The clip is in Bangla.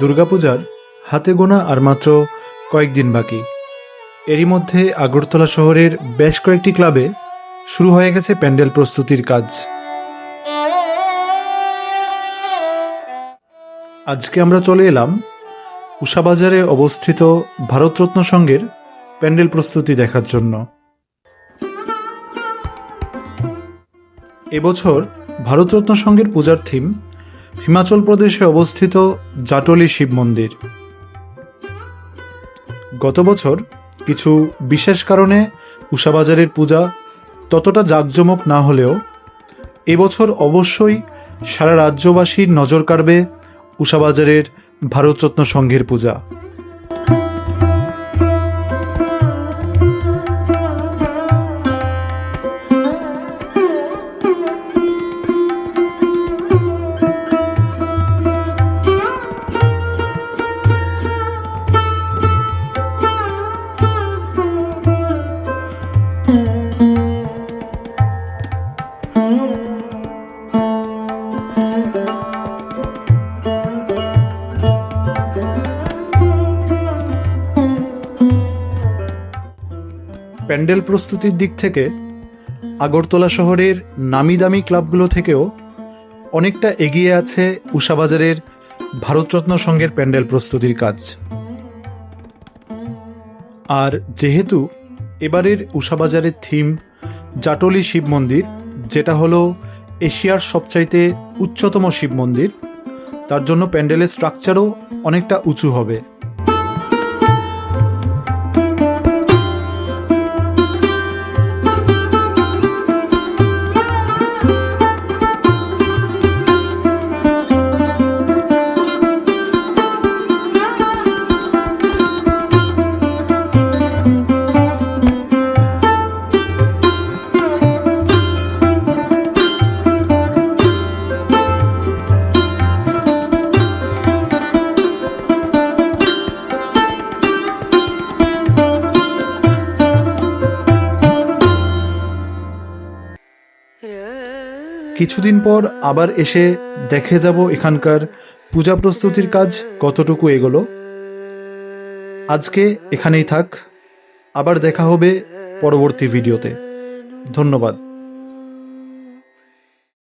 দুর্গাপূজার হাতে গোনা আর মাত্র কয়েকদিন বাকি। এরই মধ্যে আগরতলা শহরের বেশ কয়েকটি ক্লাবে শুরু হয়ে গেছে প্যান্ডেল প্রস্তুতির কাজ। আজকে আমরা চলে এলাম উষাবাজারে অবস্থিত ভারতরত্ন সংঘের প্যান্ডেল প্রস্তুতি দেখার জন্য। এবছর ভারতরত্ন সংঘের পূজার থিম হিমাচল প্রদেশে অবস্থিত জাটলি শিব মন্দির। গত বছর কিছু বিশেষ কারণে উষাবাজারের পূজা ততটা জাঁকজমক না হলেও এবছর অবশ্যই সারা রাজ্যবাসীর নজর কাড়বে উষাবাজারের ভারতরত্ন সংঘের পূজা। প্যান্ডেল প্রস্তুতির দিক থেকে আগরতলা শহরের নামি দামি ক্লাবগুলো থেকেও অনেকটা এগিয়ে আছে উষাবাজারের ভারতরত্ন সংঘের প্যান্ডেল প্রস্তুতির কাজ। আর যেহেতু এবারের উষাবাজারের থিম জাটলি শিব মন্দির, যেটা হলো এশিয়ার সবচাইতে উচ্চতম শিব মন্দির, তার জন্য প্যান্ডেলের স্ট্রাকচারও অনেকটা উঁচু হবে। কিছুদিন পর আবার এসে দেখে যাব এখানকার পূজা প্রস্তুতির কাজ কতটুকু এগোলো। আজকে এখানেই থাক, আবার দেখা হবে পরবর্তী ভিডিওতে। ধন্যবাদ।